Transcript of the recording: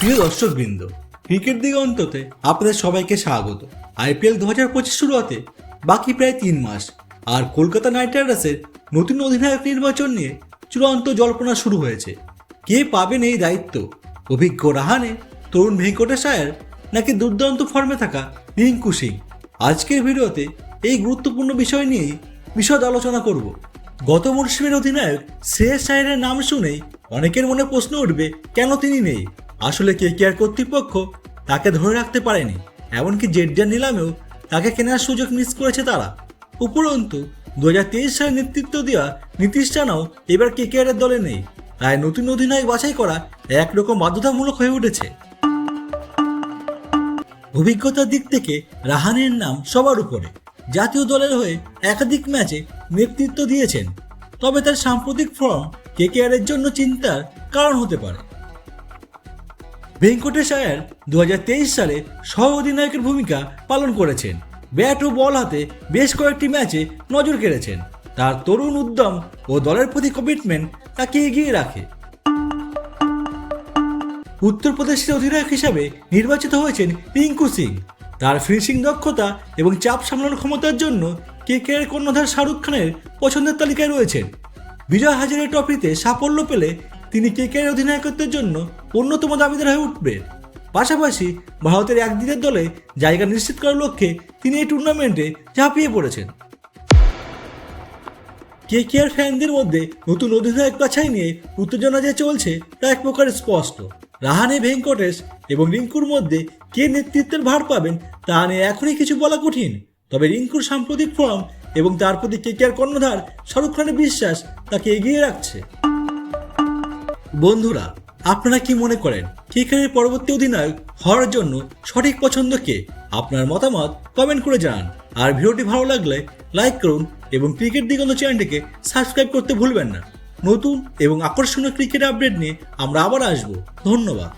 প্রিয় দর্শকবৃন্দ, ক্রিকেট দিগন্ততে আপনাদের সবাইকে স্বাগত। আইপিএল দু হাজার পঁচিশ শুরু হতে বাকি প্রায় তিন মাস, আর কলকাতা নাইট রাইডার্সের নতুন অধিনায়ক নির্বাচন নিয়ে চূড়ান্ত জল্পনা শুরু হয়েছে। কে পাবেন এই দায়িত্ব? অভিজ্ঞ রাহানে, তরুণ ভেঙ্কটেশ আয়ার নাকি দুর্দান্ত ফর্মে থাকা রিঙ্কু সিং? আজকের ভিডিওতে এই গুরুত্বপূর্ণ বিষয় নিয়েই বিশদ আলোচনা করব। গত মরশুমের অধিনায়ক শ্রেয়স আয়ারের নাম শুনেই অনেকের মনে প্রশ্ন উঠবে, কেন তিনি নেই? আসলে কে কে আর কর্তৃপক্ষ তাকে ধরে রাখতে পারেনি, এমনকি জেড্ডার নিলামেও তাকে কেনার সুযোগ মিস করেছে তারা। উপরন্তু দু হাজার তেইশ সালে নেতৃত্ব দেওয়া নীতিশ রানাও এবার কে কে দলে নেই, তাই নতুন অধিনায়ক বাছাই করা একরকম বাধ্যতামূলক হয়ে উঠেছে। অভিজ্ঞতার দিক থেকে রাহানের নাম সবার উপরে। জাতীয় দলের হয়ে একাধিক ম্যাচে নেতৃত্ব দিয়েছেন, তবে তার সাম্প্রতিক ফর্ম কেকেআরের জন্য চিন্তার কারণ হতে পারে। ভেঙ্কটেশ আয়ার দু সালে সহ অধিনায়কের ভূমিকা পালন করেছেন। ব্যাট ও বল হাতে বেশ কয়েকটি ম্যাচে নজর কেড়েছেন। তার তরুণ উদ্যম ও দলের প্রতি কমিটমেন্ট তাকে এগিয়ে রাখে। উত্তরপ্রদেশের অধিনায়ক হিসাবে নির্বাচিত হয়েছেন রিঙ্কু সিং। তার ফিনিশিং দক্ষতা এবং চাপ সামলানোর ক্ষমতার জন্য কে কে এর কর্ণধার শাহরুখ খানের পছন্দের তালিকায় রয়েছেন। বিজয় হাজারে ট্রফিতে সাফল্য পেলে তিনি কে কে এর অধিনায়কত্বের জন্য অন্যতম দাবিদার হয়ে উঠবেন পাশাপাশি ভারতের একদিনের দলে জায়গা নিশ্চিত করার লক্ষ্যে তিনি এই টুর্নামেন্টে ঝাঁপিয়ে পড়েছেন। কে কে আর ফ্যানদের মধ্যে নতুন অধিনায়ক বাছাই নিয়ে উত্তেজনা যে চলছে তা এক প্রকার স্পষ্ট। রাহানে ভেঙ্কটেশ এবং রিঙ্কুর মধ্যে কে নেতৃত্বের ভার পাবেন তা নিয়ে এখনই কিছু বলা কঠিন। তবে রিঙ্কুর সাম্প্রতিক ফর্ম এবং তার প্রতি কে কে আর কর্ণধার শাহরুখ খানের বিশ্বাস তাকে এগিয়ে রাখছে। বন্ধুরা, আপনারা কি মনে করেন ক্রিকেটের পরবর্তী অধিনায়ক হওয়ার জন্য সঠিক পছন্দ কে? আপনার মতামত কমেন্ট করে জানান। আর ভিডিওটি ভালো লাগলে লাইক করুন এবং ক্রিকেট দিগন্ত চ্যানেলটিকে সাবস্ক্রাইব করতে ভুলবেন না। নতুন এবং আকর্ষণীয় ক্রিকেট আপডেট নিয়ে আমরা আবার আসব। ধন্যবাদ।